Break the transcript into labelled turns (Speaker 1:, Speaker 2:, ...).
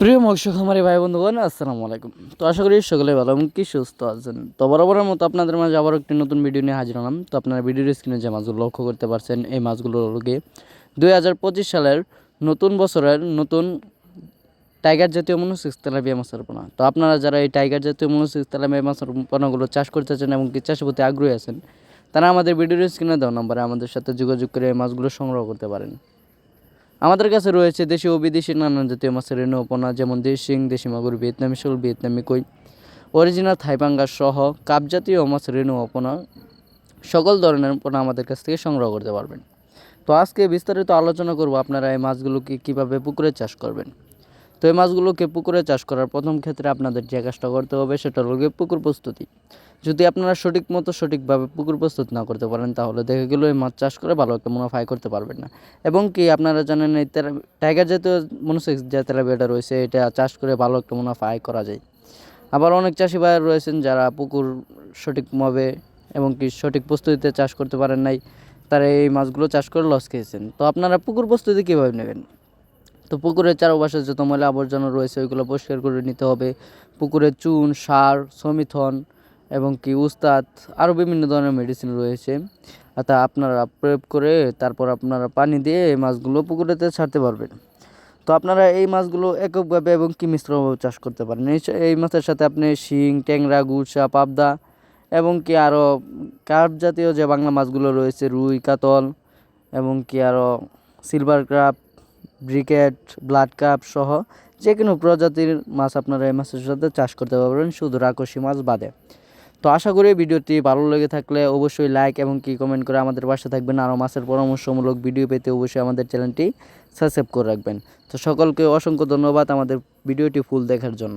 Speaker 1: প্রিয় মৎস্য খামারি ভাই বন্ধুগণ, আসসালামু আলাইকুম। তো আশা করি সকলে ভালো এবং কি সুস্থ আছেন। তো বরাবরের মতো আপনাদের মাঝে আবার একটি নতুন ভিডিও নিয়ে হাজির হলাম। তো আপনারা ভিডিওর স্ক্রিনে যে মাছগুলো লক্ষ্য করতে পারছেন, এই মাছগুলো গিয়ে দুই সালের নতুন বছরের নতুন টাইগার জাতীয় মনোসিক্স তেলাপিয়া মাছের পোনা। তো আপনারা যারা এই টাইগার জাতীয় মনোসিক্স তেলাপিয়া মাছের পোনাগুলো চাষ করতে চান এবং কি চাষের প্রতি আগ্রহী আছেন, তারা আমাদের ভিডিওর স্ক্রিনে দেওয়া নম্বরে আমাদের সাথে যোগাযোগ করে এই মাছগুলো সংগ্রহ করতে পারেন। আমাদের কাছে রয়েছে দেশি ও বিদেশি নানান জাতীয় মাছের রেণু পোনা যেমন দেশিং দেশি মাগুর, ভিয়েতনামি শোল, ভিয়েতনামি কই। অরিজিনাল থাইপাঙ্গা সহ কাপ জাতীয় মাছের রেণু পোনা সকল ধরনের পোনা আমাদের কাছ থেকে সংগ্রহ করতে পারবেন। তো আজকে বিস্তারিত আলোচনা করব আপনারা এই মাছগুলোকে কীভাবে পুকুরে চাষ করবেন। তো এই মাছগুলোকে পুকুরে চাষ করার প্রথম ক্ষেত্রে আপনাদের যে কাজটা করতে হবে, সেটা হলো পুকুর প্রস্তুতি। যদি আপনারা সঠিক মতো সঠিকভাবে পুকুর প্রস্তুত না করতে পারেন, তাহলে দেখে গেলো এই মাছ চাষ করে ভালো একটা মুনাফা করতে পারবেন না। এবং কি আপনারা জানেন এই টাইগার জাতীয় মনোসেক্স যে তেলাপিয়াটা রয়েছে, এটা চাষ করে ভালো একটা মুনাফা আয় করা যায়। আবার অনেক চাষি ভাই রয়েছেন যারা পুকুর সঠিকভাবে এবং কি সঠিক প্রস্তুতিতে চাষ করতে পারেন নাই, তারা এই মাছগুলো চাষ করে লস খেয়েছেন। তো আপনারা পুকুর প্রস্তুতি কীভাবে নেবেন? তো পুকুরের চারপাশে যত ময়লা আবর্জনা রয়েছে, ওইগুলো পরিষ্কার করে নিতে হবে। পুকুরে চুন, সার, সমিথন এবং কি উস্তাদ আরও বিভিন্ন ধরনের মেডিসিন রয়েছে। তা আপনারা প্রয়োগ করে তারপর আপনারা পানি দিয়ে এই মাছগুলো পুকুরেতে ছাড়তে পারবেন। তো আপনারা এই মাছগুলো এককভাবে এবং কি মিশ্রভাবে চাষ করতে পারেন। এই মাছের সাথে আপনি শিং, ট্যাংরা গুলশা পাবদা এবং কি আরও কার্প জাতীয় যে বাংলা মাছগুলো রয়েছে, রুই, কাতল এবং কি আরও সিলভার ক্রাপ ব্রিকেট ব্লাড কাপ সহ যে কোনো প্রজাতির মাছ আপনারা এই মাছের সাথে চাষ করতে পারবেন। শুধু রাকসি মাছ বাদে। তো আশা করি ভিডিওটি ভালো লেগে থাকলে অবশ্যই লাইক এবং কি কমেন্ট করে আমাদের পাশে থাকবেন। আরও মাছের পরামর্শমূলক ভিডিও পেতে অবশ্যই আমাদের চ্যানেলটি সাবস্ক্রাইব করে রাখবেন। তো সকলকে অসংখ্য ধন্যবাদ আমাদের ভিডিওটি ফুল দেখার জন্য।